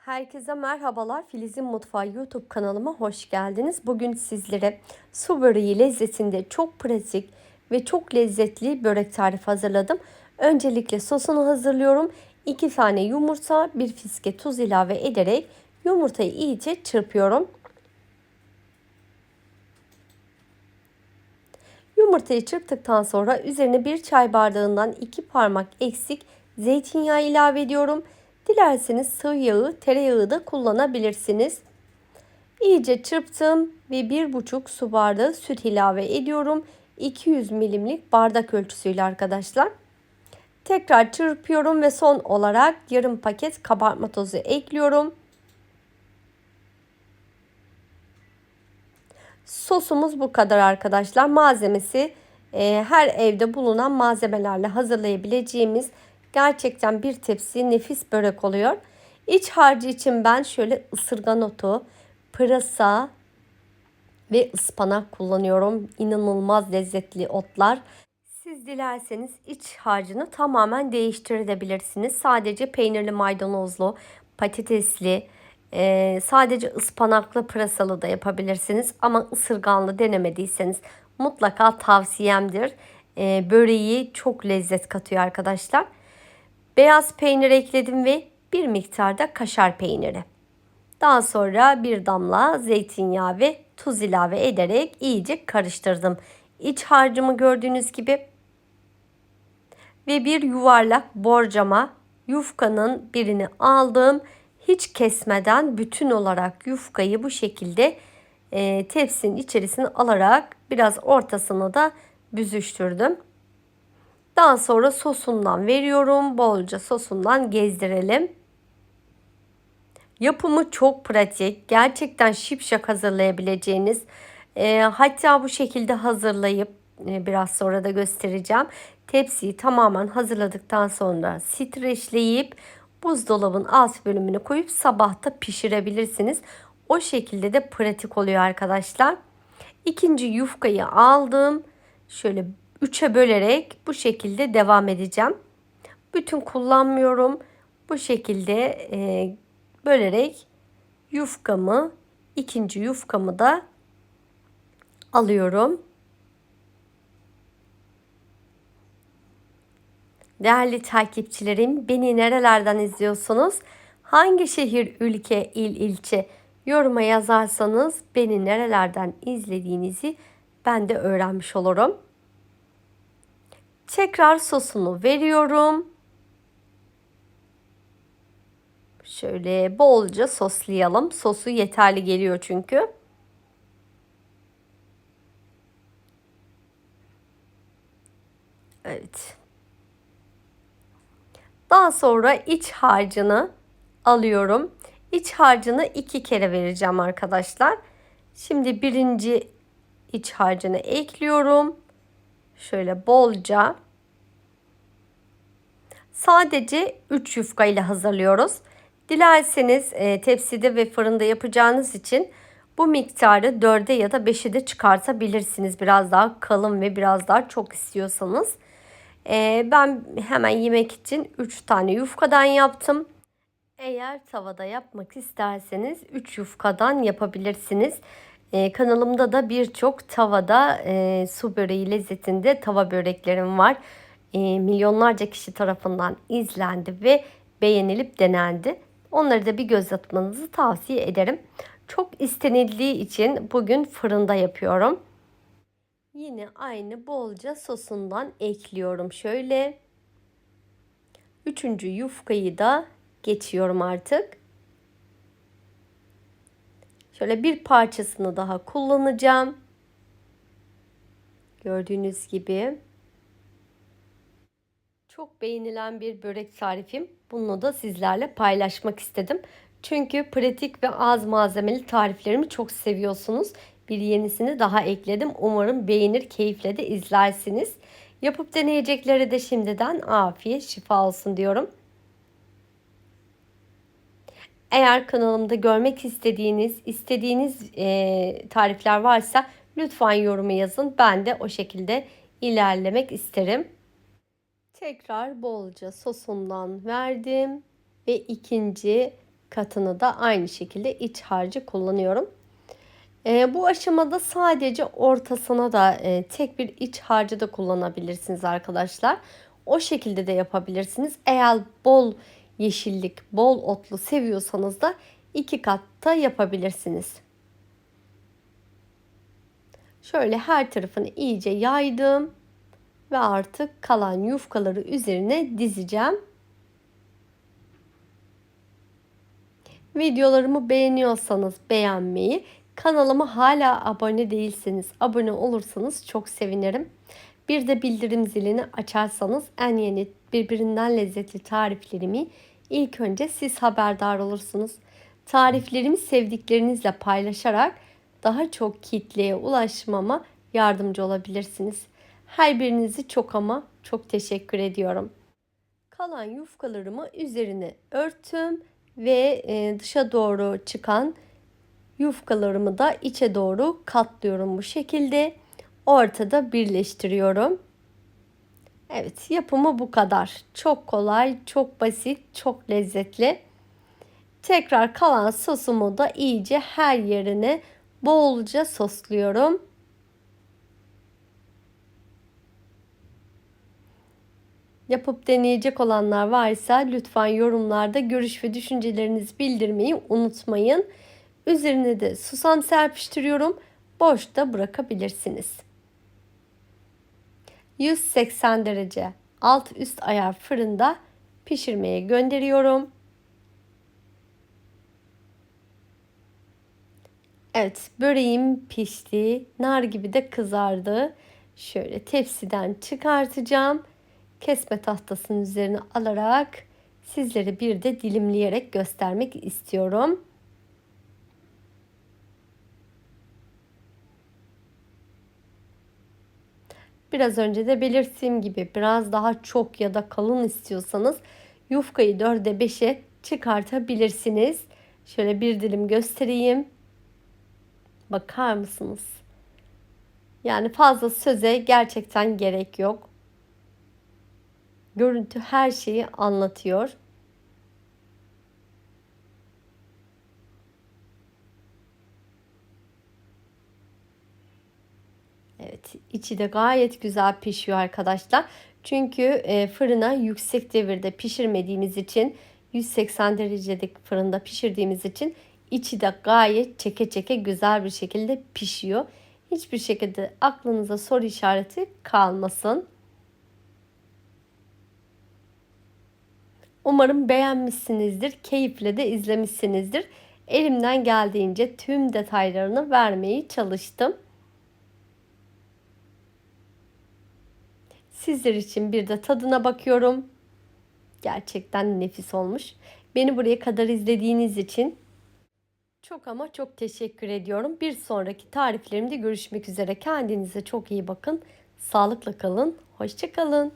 Herkese merhabalar. Filiz'in Mutfağı YouTube kanalıma hoş geldiniz. Bugün sizlere su böreği lezzetinde çok pratik ve çok lezzetli börek tarifi hazırladım. Öncelikle sosunu hazırlıyorum. 2 tane yumurta, bir fiske tuz ilave ederek yumurtayı iyice çırpıyorum. Yumurtayı çırptıktan sonra üzerine bir çay bardağından 2 parmak eksik zeytinyağı ilave ediyorum. Dilerseniz sıvı yağı, tereyağı da kullanabilirsiniz. İyice çırptım ve 1,5 su bardağı süt ilave ediyorum. 200 milimlik bardak ölçüsüyle arkadaşlar. Tekrar çırpıyorum ve son olarak yarım paket kabartma tozu ekliyorum. Sosumuz bu kadar arkadaşlar. Malzemesi e, her evde bulunan malzemelerle hazırlayabileceğimiz gerçekten bir tepsi nefis börek oluyor. İç harcı için ben şöyle ısırgan otu, pırasa ve ıspanak kullanıyorum. İnanılmaz lezzetli otlar. Siz dilerseniz iç harcını tamamen değiştirebilirsiniz. Sadece peynirli maydanozlu, patatesli, e, sadece ıspanaklı pırasalı da yapabilirsiniz. Ama ısırganlı denemediyseniz mutlaka tavsiyemdir. E, böreği çok lezzet katıyor arkadaşlar. Beyaz peynir ekledim ve bir miktarda kaşar peyniri. Daha sonra bir damla zeytinyağı ve tuz ilave ederek iyice karıştırdım. İç harcımı gördüğünüz gibi ve bir yuvarlak borcama yufkanın birini aldım. Hiç kesmeden bütün olarak yufkayı bu şekilde e, tepsinin içerisine alarak biraz ortasını da büzüştürdüm. Daha sonra sosundan veriyorum. Bolca sosundan gezdirelim. Yapımı çok pratik. Gerçekten şipşak hazırlayabileceğiniz. E, hatta bu şekilde hazırlayıp e, biraz sonra da göstereceğim. Tepsiyi tamamen hazırladıktan sonra streçleyip buzdolabın alt bölümünü koyup sabahta pişirebilirsiniz. O şekilde de pratik oluyor arkadaşlar. İkinci yufkayı aldım. Şöyle 3'e bölerek bu şekilde devam edeceğim. Bütün kullanmıyorum. Bu şekilde e, bölerek yufkamı, ikinci yufkamı da alıyorum. Değerli takipçilerim, beni nerelerden izliyorsunuz? Hangi şehir, ülke, il, ilçe yoruma yazarsanız beni nerelerden izlediğinizi ben de öğrenmiş olurum. Tekrar sosunu veriyorum. Şöyle bolca soslayalım. Sosu yeterli geliyor çünkü. Evet. Daha sonra iç harcını alıyorum. İç harcını iki kere vereceğim arkadaşlar. Şimdi birinci iç harcını ekliyorum. Şöyle bolca. Sadece 3 yufka ile hazırlıyoruz. Dilerseniz e, tepside ve fırında yapacağınız için bu miktarı 4'e ya da 5'e de çıkartabilirsiniz. Biraz daha kalın ve biraz daha çok istiyorsanız. E, ben hemen yemek için 3 tane yufkadan yaptım. Eğer tavada yapmak isterseniz 3 yufkadan yapabilirsiniz. Ee, kanalımda da birçok tavada e, su böreği lezzetinde tava böreklerim var. E, milyonlarca kişi tarafından izlendi ve beğenilip denendi. Onları da bir göz atmanızı tavsiye ederim. Çok istenildiği için bugün fırında yapıyorum. Yine aynı bolca sosundan ekliyorum şöyle. Üçüncü yufkayı da geçiyorum artık. Şöyle bir parçasını daha kullanacağım. Gördüğünüz gibi. Çok beğenilen bir börek tarifim. Bunu da sizlerle paylaşmak istedim. Çünkü pratik ve az malzemeli tariflerimi çok seviyorsunuz. Bir yenisini daha ekledim. Umarım beğenir, keyifle de izlersiniz. Yapıp deneyecekleri de şimdiden afiyet, şifa olsun diyorum. Eğer kanalımda görmek istediğiniz, istediğiniz e, tarifler varsa lütfen yorumu yazın. Ben de o şekilde ilerlemek isterim. Tekrar bolca sosundan verdim ve ikinci katını da aynı şekilde iç harcı kullanıyorum. E, bu aşamada sadece ortasına da e, tek bir iç harcı da kullanabilirsiniz arkadaşlar. O şekilde de yapabilirsiniz. Eğer bol yeşillik, bol otlu seviyorsanız da iki katta yapabilirsiniz. Şöyle her tarafını iyice yaydım ve artık kalan yufkaları üzerine dizeceğim. Videolarımı beğeniyorsanız beğenmeyi, kanalıma hala abone değilseniz abone olursanız çok sevinirim. Bir de bildirim zilini açarsanız en yeni birbirinden lezzetli tariflerimi ilk önce siz haberdar olursunuz. Tariflerimi sevdiklerinizle paylaşarak daha çok kitleye ulaşmama yardımcı olabilirsiniz. Her birinizi çok ama çok teşekkür ediyorum. Kalan yufkalarımı üzerine örttüm ve e, dışa doğru çıkan yufkalarımı da içe doğru katlıyorum bu şekilde. Ortada birleştiriyorum. Evet yapımı bu kadar. Çok kolay, çok basit, çok lezzetli. Tekrar kalan sosumu da iyice her yerine bolca sosluyorum. Yapıp deneyecek olanlar varsa lütfen yorumlarda görüş ve düşüncelerinizi bildirmeyi unutmayın. Üzerine de susam serpiştiriyorum. Boşta bırakabilirsiniz. 180 derece alt üst ayar fırında pişirmeye gönderiyorum. Evet böreğim pişti. Nar gibi de kızardı. Şöyle tepsiden çıkartacağım. Kesme tahtasının üzerine alarak sizlere bir de dilimleyerek göstermek istiyorum. Biraz önce de belirttiğim gibi biraz daha çok ya da kalın istiyorsanız yufkayı 4'e 5'e çıkartabilirsiniz. Şöyle bir dilim göstereyim. Bakar mısınız? Yani fazla söze gerçekten gerek yok. Görüntü her şeyi anlatıyor. Evet, içi de gayet güzel pişiyor arkadaşlar. Çünkü e, fırına yüksek devirde pişirmediğimiz için 180 derecelik fırında pişirdiğimiz için içi de gayet çeke çeke güzel bir şekilde pişiyor. Hiçbir şekilde aklınıza soru işareti kalmasın. Umarım beğenmişsinizdir, keyifle de izlemişsinizdir. Elimden geldiğince tüm detaylarını vermeye çalıştım. Sizler için bir de tadına bakıyorum. Gerçekten nefis olmuş. Beni buraya kadar izlediğiniz için çok ama çok teşekkür ediyorum. Bir sonraki tariflerimde görüşmek üzere. Kendinize çok iyi bakın. Sağlıkla kalın. Hoşçakalın.